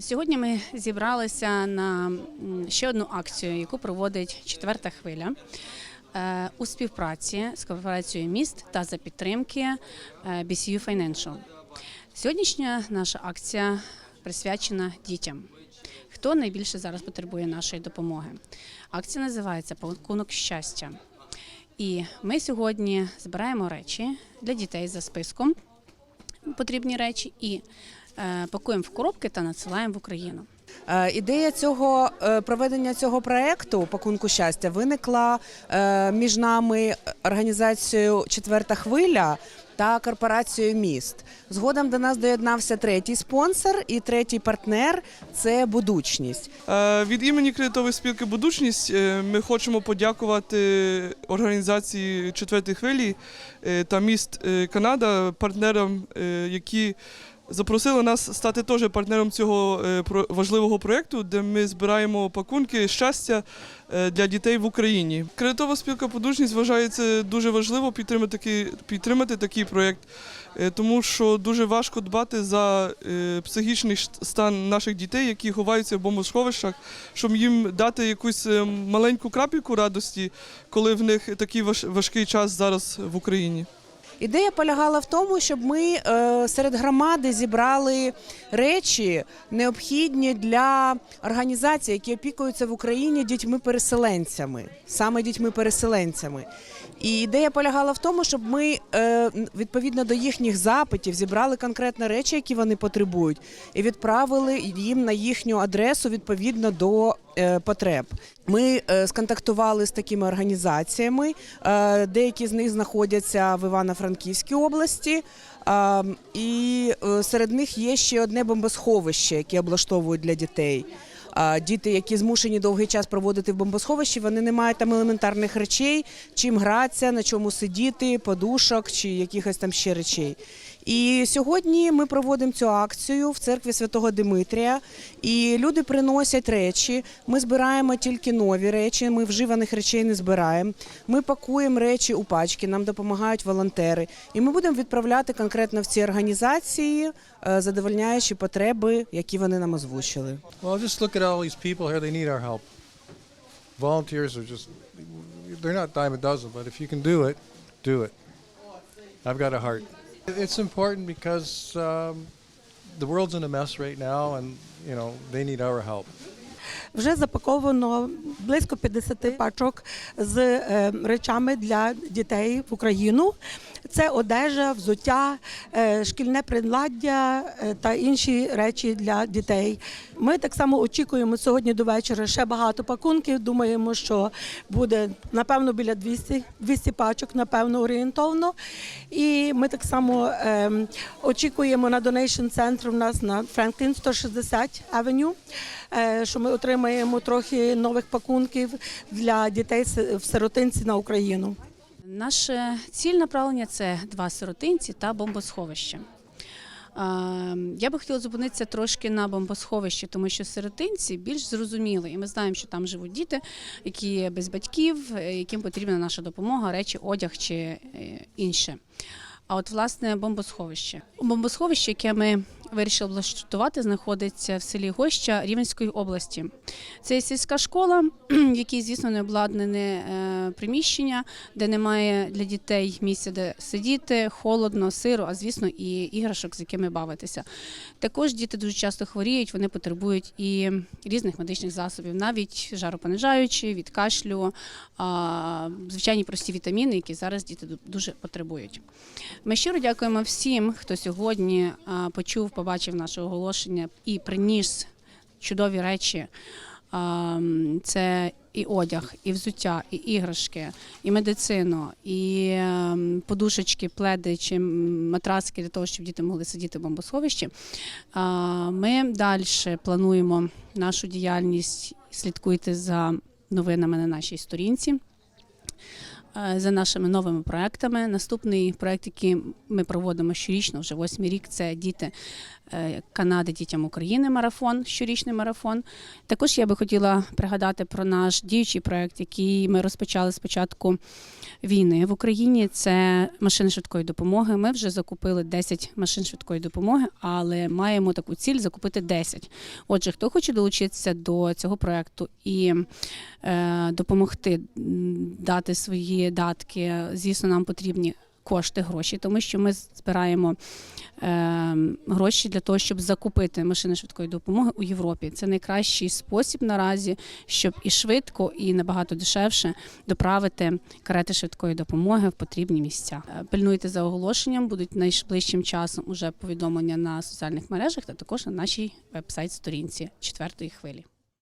Сьогодні ми зібралися на ще одну акцію, яку проводить четверта хвиля е, у співпраці з корпорацією міст та за підтримки е, BCU Financial. Сьогоднішня наша акція присвячена дітям. Хто найбільше зараз потребує нашої допомоги? Акція називається Пакунок щастя. І ми сьогодні збираємо речі для дітей за списком потрібні речі і пакуємо в коробки та надсилаємо в Україну. Е, Ідея цього е, проведення цього проекту пакунку щастя виникла е, між нами організацією Четверта хвиля та корпорацією міст. Згодом до нас доєднався третій спонсор і третій партнер це будучність. Е, Від імені кредитової спілки Будучність е, ми хочемо подякувати організації четвертої хвилі е, та міст е, Канада, партнерам, е, які запросили нас стати теж партнером цього е, важливого проєкту, де ми збираємо пакунки щастя е, для дітей в Україні. Кредитова спілка Подучність вважає це дуже важливо підтримати такий, підтримати такий проєкт. Е, Тому що дуже важко дбати за психічний стан наших дітей, які ховаються в бомбосховищах, щоб їм дати якусь маленьку крапельку радості, коли в них такий важ- важкий час зараз в Україні. Ідея полягала в тому, щоб ми е, серед громади зібрали речі, необхідні для організацій, які опікуються в Україні дітьми-переселенцями, саме дітьми-переселенцями. І ідея полягала в тому, щоб ми е, відповідно до їхніх запитів зібрали конкретно речі, які вони потребують, і відправили їм на їхню адресу відповідно до потреб. Ми е, сконтактували з такими організаціями. е, Деякі з них знаходяться в Івано-Франківській області. е, І е, серед них є ще одне бомбосховище, яке облаштовують для дітей. Діти, які змушені довгий час проводити в бомбосховищі, вони не мають там елементарних речей, чим гратися, на чому сидіти, подушок чи якихось там ще речей. І сьогодні ми проводимо цю акцію в церкві Святого Димитрія. І люди приносять речі. Ми збираємо тільки нові речі. Ми вживаних речей не збираємо. Ми пакуємо речі у пачки, нам допомагають волонтери. І ми будемо відправляти конкретно в ці організації, е, задовольняючи потреби, які вони нам озвучили. Well, all these people here. They need our help. Volunteers are just, they're not dime a dozen, but if you can do it, do it. I've got a heart. It's important because um, the world's in a mess right now, and, you know, they need our help. Вже запаковано близько 50 пачок з е, речами для дітей в Україну. Це одежа, взуття, е, шкільне приладдя е, та інші речі для дітей. Ми так само очікуємо сьогодні до вечора ще багато пакунків. Думаємо, що буде напевно біля 200, 200 пачок, напевно, орієнтовно. І ми так само е, очікуємо на донейшн центр у нас на Франклін 160 Авеню, е, що ми отримаємо трохи нових пакунків для дітей в сиротинці на Україну. Наше ціль направлення це два сиротинці та бомбосховище. Я би хотіла зупинитися трошки на бомбосховищі, тому що сиротинці більш зрозуміли, і ми знаємо, що там живуть діти, які є без батьків, е, яким потрібна наша допомога, речі, одяг чи е, інше. А от власне бомбосховище. Бомбосховище, яке ми вирішили облаштувати, знаходиться в селі Гоща Рівненської області. Це сільська школа, в якій, звісно, не обладнане е, приміщення, де немає для дітей місця, де сидіти, холодно, сиро, а звісно, і іграшок, з якими бавитися. Також діти дуже часто хворіють, вони потребують і різних медичних засобів, навіть жаропонижаючі, від кашлю, звичайні прості вітаміни, які зараз діти дуже потребують. Ми щиро дякуємо всім, хто сьогодні почув, побачив наше оголошення і приніс чудові речі. Це і одяг, і взуття, і іграшки, і медицину, і ем, подушечки, пледи чи матраски для того, щоб діти могли сидіти в бомбосховищі. Ми далі плануємо нашу діяльність. Слідкуйте за новинами на нашій сторінці. Е, за нашими новими проектами. Наступний проект, який ми проводимо щорічно, вже восьмий рік, це діти е, Канади дітям України марафон, щорічний марафон. Також я би хотіла пригадати про наш діючий проект, який ми розпочали з початку війни в Україні. Це машини швидкої допомоги. Ми вже закупили 10 машин швидкої допомоги, але маємо таку ціль закупити 10. Отже, хто хоче долучитися до цього проекту і е, допомогти дати свої датки, звісно, нам потрібні. Кошти, гроші, тому що ми збираємо е, гроші для того, щоб закупити машини швидкої допомоги у Європі. Це найкращий спосіб наразі, щоб і швидко, і набагато дешевше доправити карети швидкої допомоги в потрібні місця. Е, Пильнуйте за оголошенням, будуть найближчим часом уже повідомлення на соціальних мережах та також на нашій веб-сайт сторінці четвертої хвилі.